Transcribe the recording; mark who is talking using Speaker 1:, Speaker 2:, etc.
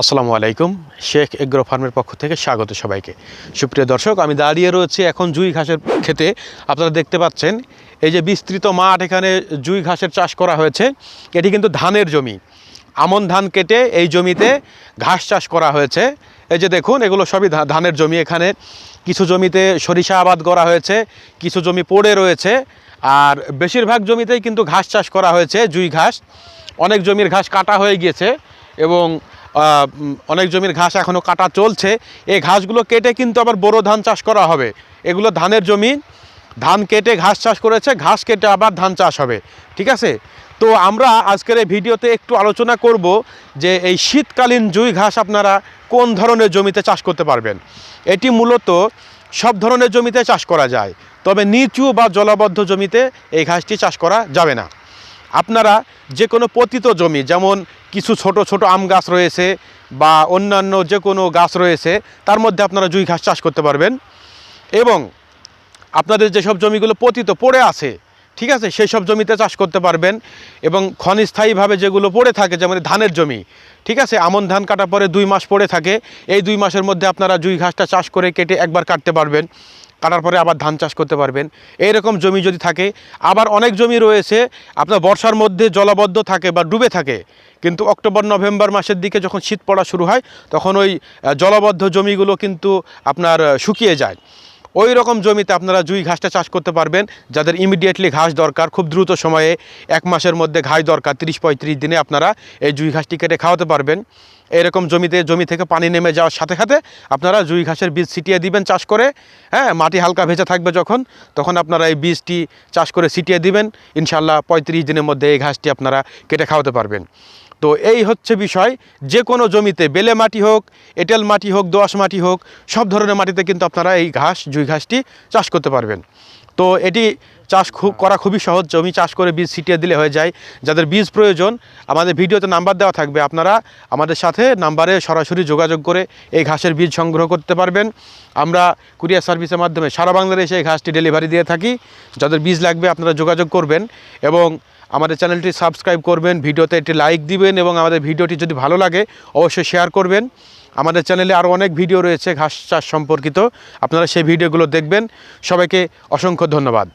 Speaker 1: আসসালামু আলাইকুম। শেখ এগ্রো ফার্মের পক্ষ থেকে স্বাগত সবাইকে। সুপ্রিয় দর্শক, আমি দাঁড়িয়ে রয়েছি এখন জুই ঘাসের খেতে আপনারা দেখতে পাচ্ছেন, এই যে বিস্তৃত মাঠ এখানে জুই ঘাসের চাষ করা হয়েছে। এটি কিন্তু ধানের জমি। আমন ধান কেটে এই জমিতে ঘাস চাষ করা হয়েছে। এই যে দেখুন, এগুলো সবই ধানের জমি এখানে। কিছু জমিতে সরিষা আবাদ করা হয়েছে, কিছু জমি পড়ে রয়েছে। আর বেশিরভাগ জমিতেই কিন্তু ঘাস চাষ করা হয়েছে, জুই ঘাস। অনেক জমির ঘাস কাটা হয়ে গিয়েছে। এবং অনেক জমির ঘাস এখনও কাটা চলছে। এই ঘাসগুলো কেটে কিন্তু আবার বোরো ধান চাষ করা হবে। এগুলো ধানের জমি। ধান কেটে ঘাস চাষ করেছে, ঘাস কেটে আবার ধান চাষ হবে। ঠিক আছে? তো আমরা আজকের এই ভিডিওতে একটু আলোচনা করব যে এই শীতকালীন জুই ঘাস আপনারা কোন ধরনের জমিতে চাষ করতে পারবেন। এটি মূলত সব ধরনের জমিতে চাষ করা যায়। তবে নিচু বা জলাবদ্ধ জমিতে এই ঘাসটি চাষ করা যাবে না। আপনারা যে কোনো পতিত জমি, যেমন কিছু ছোট ছোট আম গাছ রয়েছে বা অন্যান্য যে কোনো গাছ রয়েছে, তার মধ্যে আপনারা জুই ঘাস চাষ করতে পারবেন। এবং আপনাদের যেসব জমিগুলো পতিত পড়ে আছে, ঠিক আছে সেই সব জমিতে চাষ করতে পারবেন এবং ক্ষণস্থায়ীভাবে যেগুলো পড়ে থাকে, যেমন ধানের জমি, ঠিক আছে, আমন ধান কাটার পরে দুই মাস পড়ে থাকে, এই দুই মাসের মধ্যে আপনারা জুই ঘাসটা চাষ করে কেটে একবার কাটতে পারবেন। কাটার পরে আবার ধান চাষ করতে পারবেন। এইরকম জমি যদি থাকে, আবার অনেক জমি রয়েছে, আপনার বর্ষার মধ্যে জলবদ্ধ থাকে বা ডুবে থাকে, কিন্তু অক্টোবর, নভেম্বর মাসের দিকে যখন শীত পড়া শুরু হয়, তখন ওই জলবদ্ধ জমিগুলো কিন্তু আপনার শুকিয়ে যায়। ওই রকম জমিতে আপনারা জুই ঘাসটা চাষ করতে পারবেন। যাদের ইমিডিয়েটলি ঘাস দরকার, খুব দ্রুত সময়ে এক মাসের মধ্যে ঘাস দরকার, তিরিশ পঁয়ত্রিশ দিনে আপনারা এই জুই ঘাসটি কেটে খাওয়াতে পারবেন। এরকম জমিতে, জমি থেকে পানি নেমে যাওয়ার সাথে সাথে আপনারা জুই ঘাসের বীজ ছিটিয়ে দিবেন চাষ করে। হ্যাঁ মাটি হালকা ভেজা থাকবে যখন, তখন আপনারা এই বীজটি চাষ করে ছিটিয়ে দিবেন। ইনশাল্লাহ পঁয়ত্রিশ দিনের মধ্যে এই ঘাসটি আপনারা কেটে খাওয়াতে পারবেন। তো এই হচ্ছে বিষয়। যে কোনো জমিতে বেলে মাটি হোক, এঁটেল মাটি হোক, দোয়াশ মাটি হোক, সব ধরনের মাটিতে কিন্তু আপনারা এই ঘাস, জুই ঘাসটি চাষ করতে পারবেন। তো এটি চাষ খুব করা খুবই সহজ জমি চাষ করে বীজ ছিটিয়ে দিলে হয়ে যায়। যাদের বীজ প্রয়োজন আমাদের ভিডিওতে নাম্বার দেওয়া থাকবে আপনারা আমাদের সাথে নাম্বারে সরাসরি যোগাযোগ করে এই ঘাসের বীজ সংগ্রহ করতে পারবেন। আমরা কুরিয়ার সার্ভিসের মাধ্যমে সারা বাংলাদেশে এই ঘাসটি ডেলিভারি দিয়ে থাকি। যাদের বীজ লাগবে আপনারা যোগাযোগ করবেন এবং আমাদের চ্যানেলটি সাবস্ক্রাইব করবেন ভিডিওতে একটি লাইক দিবেন এবং আমাদের ভিডিওটি যদি ভালো লাগে অবশ্যই শেয়ার করবেন। আমাদের চ্যানেলে আরও অনেক ভিডিও রয়েছে ঘাস চাষ সম্পর্কিত। আপনারা সেই ভিডিওগুলো দেখবেন। সবাইকে অসংখ্য ধন্যবাদ।